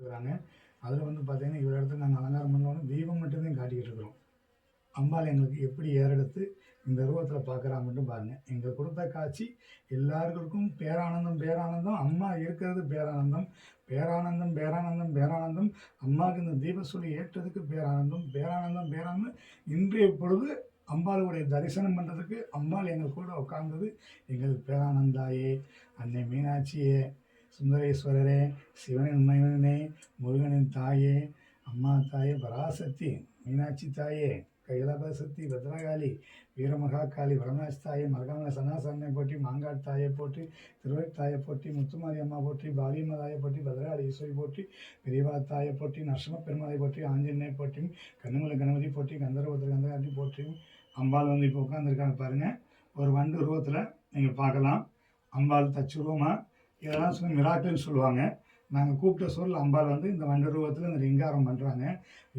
இருக்கிறாங்க அதில் வந்து பார்த்தீங்கன்னா இவ்வளோ இடத்துல நாங்கள் அலங்காரம் பண்ணோன்னு தீபம் மட்டும்தான் காட்டிக்கிட்டு இருக்கிறோம். அம்பாள் எங்களுக்கு எப்படி ஏறெடுத்து இந்த ரூபத்தில் பார்க்குறா மட்டும் பாருங்கள் எங்கள் கொடுத்த காட்சி எல்லாருக்கும் பேரானந்தம் பேரானந்தம். அம்மா இருக்கிறது பேரானந்தம். பேரானந்தம் பேரானந்தம் பேரானந்தம். அம்மாவுக்கு இந்த தீபசொலி ஏற்றதுக்கு பேரானந்தம். பேரானந்தம் பேரானந்தம். இன்றைய பொழுது அம்பாளுடைய தரிசனம் பண்ணுறதுக்கு அம்பாள் எங்கள் கூட உட்கார்ந்தது எங்களுக்கு பேரானந்தாயே அன்னை மீனாட்சியே. சுந்தரேஸ்வரரே சிவனின் மைவனே முருகனின் தாயே அம்மா தாயே பராசக்தி மீனாட்சி தாயே கைலாபசக்தி பத்ரகாளி வீரமகாகாளி வடநாசி தாயை மரகமல சனாசனை போட்டி மாங்காட் தாயை போட்டி திருவள்ளி தாயை போட்டி முத்துமாரி அம்மா போட்டி பாலியம்மா தாயை போட்டி பத்ரகாளி ஈஸ்வரி போட்டி பெரியவா தாயை போட்டி நரசிம்ம பெருமாளை போட்டி ஆஞ்சநேய போட்டி கண்ணுமலை கணபதி போட்டி கந்தரபுத்திர கந்தகாட்டி போட்டி அம்பாள் வந்து இப்போ உட்காந்துருக்காங்க பாருங்கள் ஒரு வண்டு உருவத்தில் நீங்கள் பார்க்கலாம். அம்பாள் தச்சுருவமாக இதெல்லாம் சொல்லி மிராட்டுன்னு சொல்லுவாங்க. நாங்கள் கூப்பிட்ட சொல் அம்பாள் வந்து இந்த வண்ட ரூபத்தில் இந்த ரிங்காரம் பண்ணுறாங்க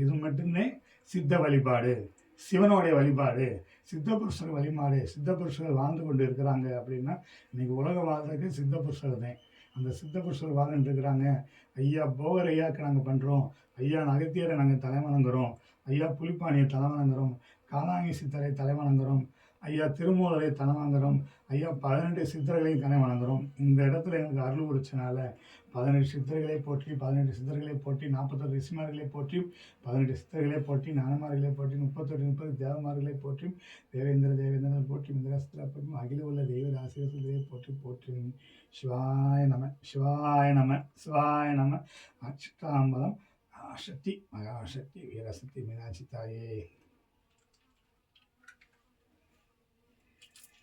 இது மட்டுமே சித்த வழிபாடு. சிவனுடைய வழிபாடு. சித்த புருஷர் வழிபாடு. சித்த புருஷர்கள் வாழ்ந்து கொண்டு இருக்கிறாங்க அப்படின்னா இன்னைக்கு உலக வாழ்றதுக்கு சித்த புருஷர் தான். அந்த சித்த புருஷர் வாழ்ந்துட்டு இருக்கிறாங்க. ஐயா போகர் ஐயாவுக்கு நாங்கள் பண்ணுறோம் ஐயா நகத்தியரை நாங்கள் தலைவணங்குறோம் ஐயா புலிப்பாணியை தலைவணங்குறோம் காலாங்கி சித்தரை தலைவணங்குறோம் ஐயா திருமூலரை தலைவணங்குறோம் ஐயா பதினெட்டு சித்தர்களையும் கனை வணங்குறோம். இந்த இடத்துல எனக்கு அருள் கொடுத்தனால பதினெட்டு சித்தர்களை போற்றி பதினெட்டு சித்தர்களை போற்றி நாற்பத்தெட்டு ரிஷிமார்களை போற்றி பதினெட்டு சித்தர்களை போற்றி ஞானமார்களை போற்றி முப்பத்தெட்டு முப்பது தேவமார்களை போற்றி தேவேந்திர தேவேந்திரன் போற்றி இந்திரஸ்திரா போற்றி அகில உள்ள தெய்வ ராசிகளை போற்றி போற்றி. சிவாய நம சிவாய நம சிவாய நம. அச்சிட்டாம்பலம் சக்தி மகாசக்தி வீரசக்தி மீனாட்சி தாயே.